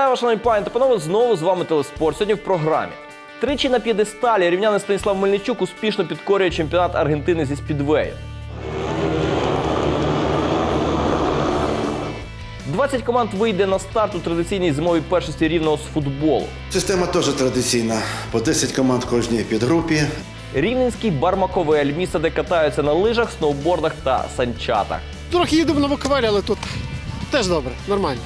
Вітаю вас, шановні пані та панове. Знову з вами Телеспорт. Сьогодні в програмі. Тричі на п'єдесталі рівнянин Станіслав Мельничук успішно підкорює чемпіонат Аргентини зі спідвею. 20 команд вийде на старт у традиційній зимовій першості рівного з футболу. Система теж традиційна. По 10 команд в кожній підгрупі. Рівненський Бармаковель місце, де катаються на лижах, сноубордах та санчатах. Трохи їду на Буковель, але тут теж добре, нормально.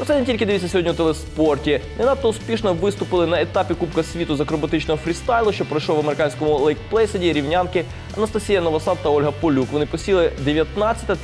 Про це не тільки дивіться сьогодні у телеспорті. Не надто успішно виступили на етапі Кубка світу з акробатичного фрістайлу, що пройшов в американському лейк-плейседі рівнянки Анастасія Новосад та Ольга Полюк. Вони посіли 19 та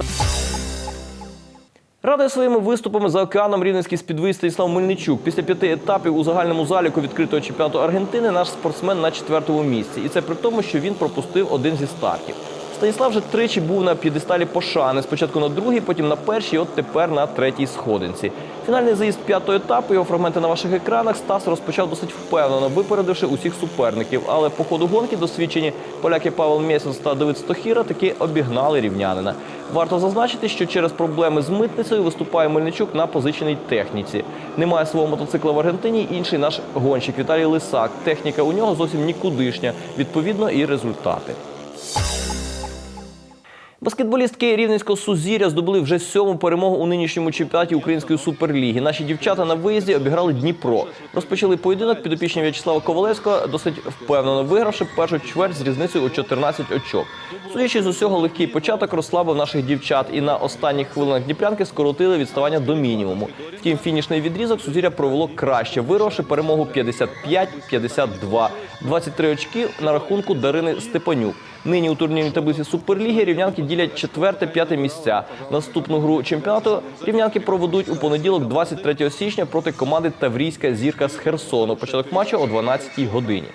Радує своїми виступами за океаном рівненський спідвист Станіслав Мельничук. Після п'яти етапів у загальному заліку відкритого чемпіонату Аргентини наш спортсмен на четвертому місці. І це при тому, що він пропустив один зі стартів. Станіслав вже тричі був на п'єдесталі пошани. Спочатку на другій, потім на першій, от тепер на третій сходинці. Фінальний заїзд п'ятого етапу, його фрагменти на ваших екранах. Стас розпочав досить впевнено, випередивши усіх суперників. Але по ходу гонки досвідчені поляки Павел Мєсяц та Давид Стохіра таки обігнали рівнянина. Варто зазначити, що через проблеми з митницею виступає Мельничук на позиченій техніці. Немає свого мотоцикла в Аргентині. Інший наш гонщик Віталій Лисак. Техніка у нього зовсім нікудишня. Відповідно, і результати. Баскетболістки рівненського сузір'я здобули вже сьому перемогу у нинішньому чемпіонаті Української суперліги. Наші дівчата на виїзді обіграли Дніпро. Розпочали поєдинок підопічні В'ячеслава Ковалевського, досить впевнено вигравши першу чверть з різницею у 14 очок. Судячи з усього, легкий початок розслабив наших дівчат, і на останніх хвилинах Дніпрянки скоротили відставання до мінімуму. Втім, фінішний відрізок сузір'я провело краще, вигравши перемогу 55-52. 23 очки на рахунку Дарини Степанюк. Нині у турнірній таблиці Суперліги рівнянки ділять четверте-п'яте місця. Наступну гру чемпіонату рівнянки проведуть у понеділок, 23 січня, проти команди Таврійська зірка з Херсону. Початок матчу о 12 годині.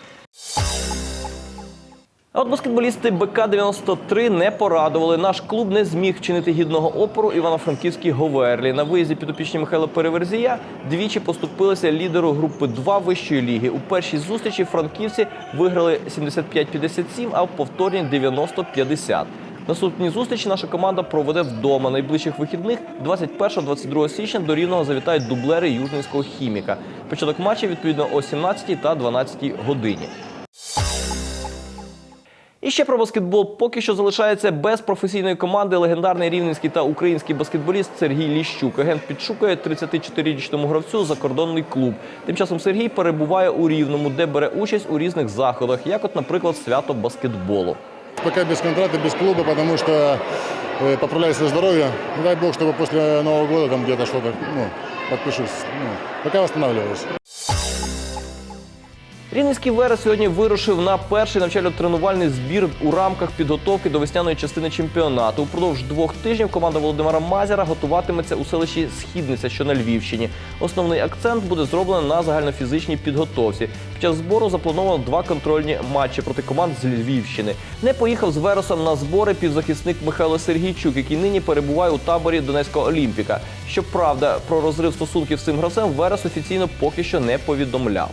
А от баскетболісти БК-93 не порадували. Наш клуб не зміг вчинити гідного опору Івано-Франківській Говерлі. На виїзді підопічні Михайла Переверзія двічі поступилися лідеру групи 2 вищої ліги. У першій зустрічі франківці виграли 75-57, а в повторній 90-50. Наступні зустрічі наша команда проведе вдома. Найближчих вихідних 21-22 січня до Рівного завітають дублери Южненського хіміка. Початок матчів відповідно о 17 та 12 годині. І ще про баскетбол поки що залишається без професійної команди легендарний рівненський та український баскетболіст Сергій Ліщук. Агент підшукує 34-річному гравцю закордонний клуб. Тим часом Сергій перебуває у Рівному, де бере участь у різних заходах, як, от, наприклад, свято баскетболу. Пока без контракта, без клуба, потому что э, поправляю свое здоровье. Дай бог, чтобы после Нового года там где-то что-то, ну, подпишусь. Ну, пока восстанавливаюсь. Рівненський Верес сьогодні вирушив на перший навчально-тренувальний збір у рамках підготовки до весняної частини чемпіонату. Упродовж двох тижнів команда Володимира Мазяра готуватиметься у селищі Східниця, що на Львівщині. Основний акцент буде зроблено на загальнофізичній підготовці. Під час збору заплановано два контрольні матчі проти команд з Львівщини. Не поїхав з Вересом на збори півзахисник Михайло Сергійчук, який нині перебуває у таборі Донецького Олімпіка. Щоправда, про розрив стосунків з цим гравцем Верес офіційно поки що не повідомляв.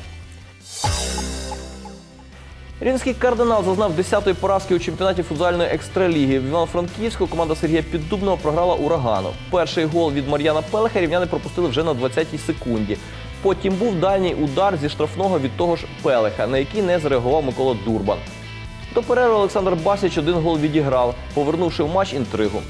Рівненський кардинал зазнав 10-ї поразки у чемпіонаті футзальної екстраліги. В Івано-Франківську команда Сергія Піддубного програла урагану. Перший гол від Мар'яна Пелеха рівняни пропустили вже на 20-й секунді. Потім був дальній удар зі штрафного від того ж Пелеха, на який не зреагував Микола Дурбан. До перерви Олександр Басіч один гол відіграв, повернувши в матч інтригу.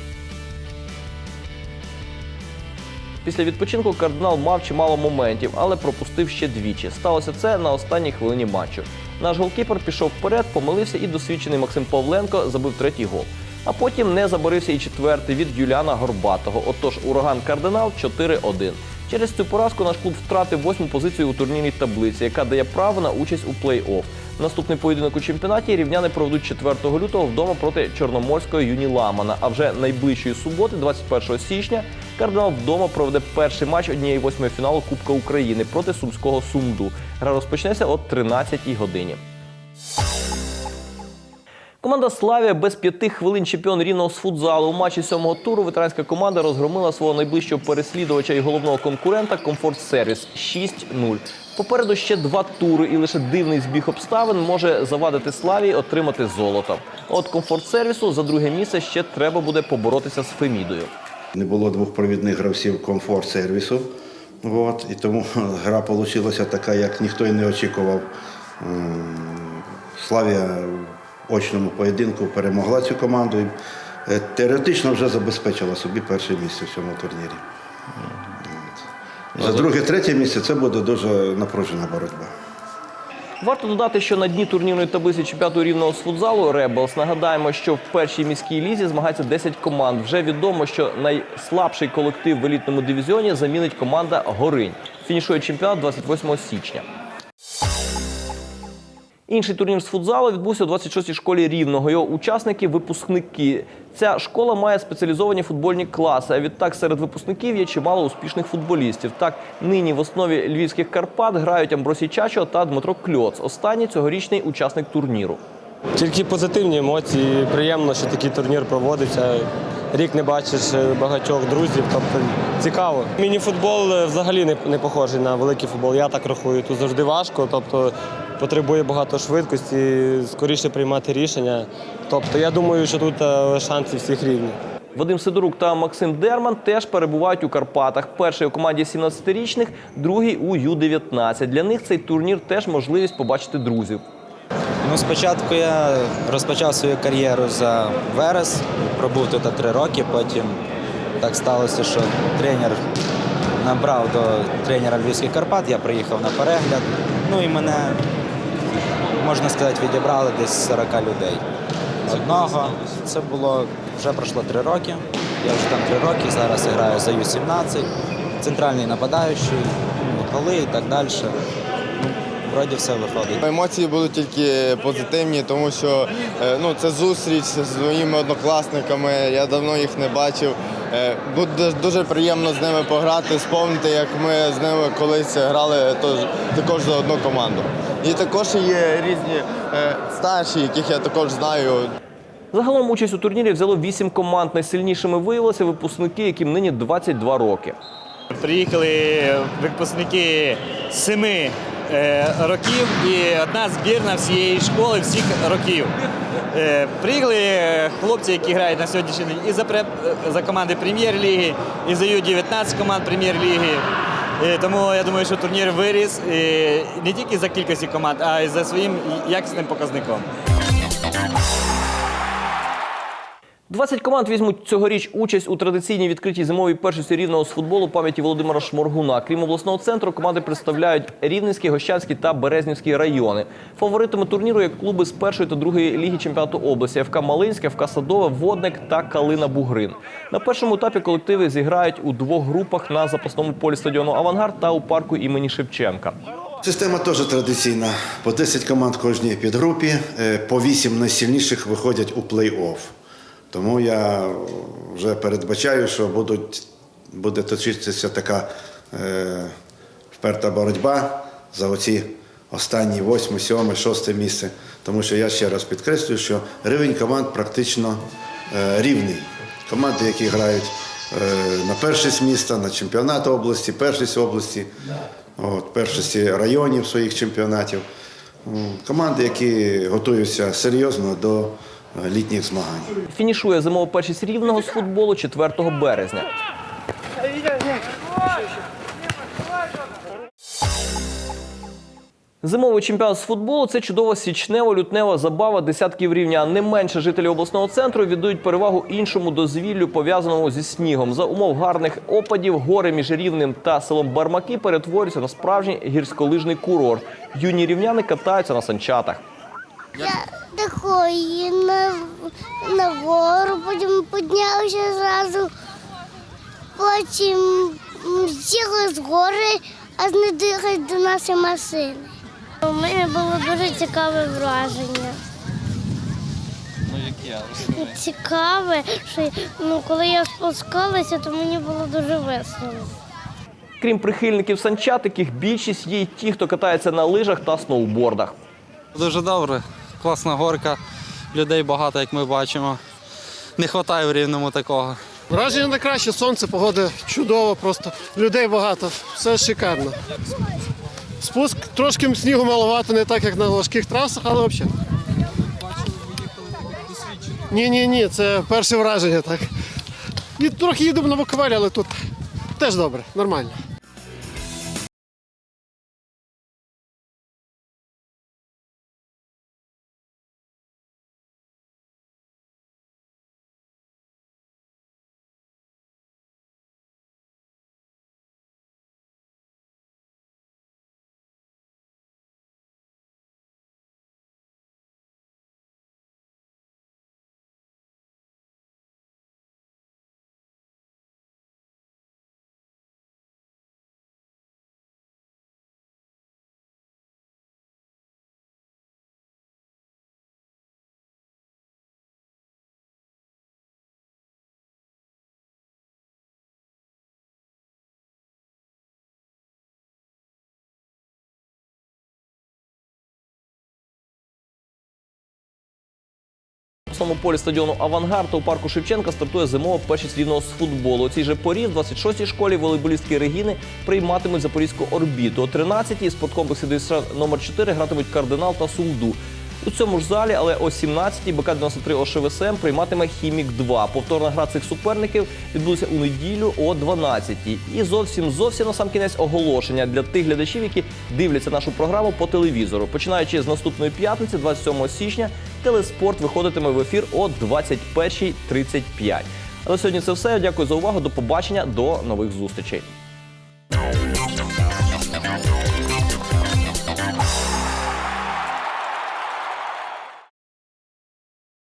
Після відпочинку кардинал мав чимало моментів, але пропустив ще двічі. Сталося це на останній хвилині матчу. Наш голкіпер пішов вперед, помилився і досвідчений Максим Павленко забив третій гол. А потім не заборився і четвертий від Юліана Горбатого. Отож, ураган кардинал 4-1. Через цю поразку наш клуб втратив восьму позицію у турнірній таблиці, яка дає право на участь у плей-офф. Наступний поєдинок у чемпіонаті рівняни проведуть 4 лютого вдома проти Чорноморського Юніламана. А вже найближчої суботи, 21 січня, кардинал вдома проведе перший матч однієї восьмої фіналу Кубка України проти сумського Сумду. Гра розпочнеться о 13-й годині. Команда Славія без п'яти хвилин чемпіон рівного з футзалу. У матчі сьомого туру ветеранська команда розгромила свого найближчого переслідувача і головного конкурента Комфорт Сервіс 6-0. Попереду ще два тури, і лише дивний збіг обставин може завадити Славії отримати золото. От комфорт сервісу за друге місце ще треба буде поборотися з Фемідою. Не було двох провідних гравців комфорт сервісу. От, і тому гра вийшла така, як ніхто і не очікував. Славія в очному поєдинку перемогла цю команду і е, теоретично вже забезпечила собі перше місце в цьому турнірі. За друге, третє місце це буде дуже напружена боротьба. Варто додати, що на дні турнірної таблиці чемпіонату рівного з футзалу Ребелс нагадаємо, що в першій міській лізі змагається 10 команд. Вже відомо, що найслабший колектив в елітному дивізіоні замінить команда Горинь. Фінішує чемпіонат 28 січня. Інший турнір з футзалу відбувся у 26-й школі рівного. Його учасники випускники. Ця школа має спеціалізовані футбольні класи. А відтак серед випускників є чимало успішних футболістів. Так нині в основі львівських Карпат грають Амбросій Чачо та Дмитро Кльоц. Останній цьогорічний учасник турніру. Тільки позитивні емоції. Приємно, що такий турнір проводиться. Рік не бачиш е, багатьох друзів, тобто цікаво. Міні-футбол е, взагалі не, не похожий на великий футбол. Я так рахую. Тут завжди важко, тобто потребує багато швидкості, скоріше приймати рішення. Тобто я думаю, що тут е, шанси всіх рівні. Вадим Сидорук та Максим Дерман теж перебувають у Карпатах. Перший у команді 17-річних, другий у Ю-19. Для них цей турнір теж можливість побачити друзів. Ну, спочатку я розпочав свою кар'єру за Верес, пробув тут три роки, потім так сталося, що тренер набрав до тренера Львівських Карпат, я приїхав на перегляд. Ну і мене, можна сказати, відібрали десь 40 людей. Одного. Це було вже пройшло три роки. Я вже там три роки, зараз граю за Ю-17, центральний нападаючий, голи і так далі. Вроді все виходить. Емоції будуть тільки позитивні, тому що е, ну, це зустріч з моїми однокласниками. Я давно їх не бачив. Е, Буде дуже приємно з ними пограти, сповнити, як ми з ними колись грали також за одну команду. І також є різні е, старші, яких я також знаю. Загалом участь у турнірі взяло вісім команд. Найсильнішими виявилися випускники, яким нині 22 роки. Приїхали випускники семи е, років і одна збірна всієї школи всіх років. Е, Приїхали хлопці, які грають на сьогоднішній день і за, за команди прем'єр-ліги, і за Ю-19 команд прем'єр-ліги. Тому я думаю, що турнір виріс не тільки за кількості команд, а й за своїм якісним показником. 20 команд візьмуть цьогоріч участь у традиційній відкритій зимовій першості рівного з футболу пам'яті Володимира Шморгуна. Крім обласного центру, команди представляють Рівненський, Гощанський та Березнівський райони. Фаворитами турніру є клуби з першої та другої ліги чемпіонату області ФК Малинське, ФК Садове, Водник та Калина Бугрин. На першому етапі колективи зіграють у двох групах на запасному полі стадіону Авангард та у парку імені Шевченка. Система теж традиційна. По 10 команд кожній підгрупі, е, по 8 найсильніших виходять у плей-офф. Тому я вже передбачаю, що будуть, буде точитися така е, вперта боротьба за оці останні 8, 7, 6 місце. Тому що я ще раз підкреслюю, що рівень команд практично е, рівний. Команди, які грають е, на першість міста, на чемпіонат області, першість області, от, першості районів своїх чемпіонатів. Команди, які готуються серйозно до літніх змагань. Фінішує зимова першість рівного з футболу 4 березня. Зимовий чемпіонат з футболу це чудова січнево-лютнева забава десятків рівня. Не менше жителі обласного центру віддають перевагу іншому дозвіллю, пов'язаному зі снігом. За умов гарних опадів гори між рівнем та селом Бармаки перетворюються на справжній гірськолижний курорт. Юні рівняни катаються на санчатах. Я такої на, на гору, потім піднявся зразу, потім сіли з гори, а не дихають до нашої машини. У мене було дуже цікаве враження. Ну, яке? Цікаве, що ну, коли я спускалася, то мені було дуже весело. Крім прихильників санчат, яких більшість є й ті, хто катається на лижах та сноубордах. Дуже добре, класна горка, людей багато, як ми бачимо. Не вистачає в рівному такого. Враження на краще, сонце, погода чудова, просто людей багато, все шикарно. Спуск трошки снігу маловато, не так, як на важких трасах, але взагалі. Ні, ні, ні, це перше враження, так. І трохи їдемо на Буковель, але тут теж добре, нормально. Запасному полі стадіону Авангард у парку Шевченка стартує зимова першість рівного з футболу. У цій же порі в 26-й школі волейболістки Регіни прийматимуть запорізьку орбіту. О 13-й спорткомплексі номер 4 гратимуть кардинал та Сумду. У цьому ж залі, але о 17-й БК-93 ОШВСМ прийматиме Хімік 2. Повторна гра цих суперників відбудеться у неділю о 12-й. І зовсім зовсім на сам кінець оголошення для тих глядачів, які дивляться нашу програму по телевізору. Починаючи з наступної п'ятниці, 27 січня, телеспорт виходитиме в ефір о 21.35. Але сьогодні це все. Дякую за увагу. До побачення, до нових зустрічей.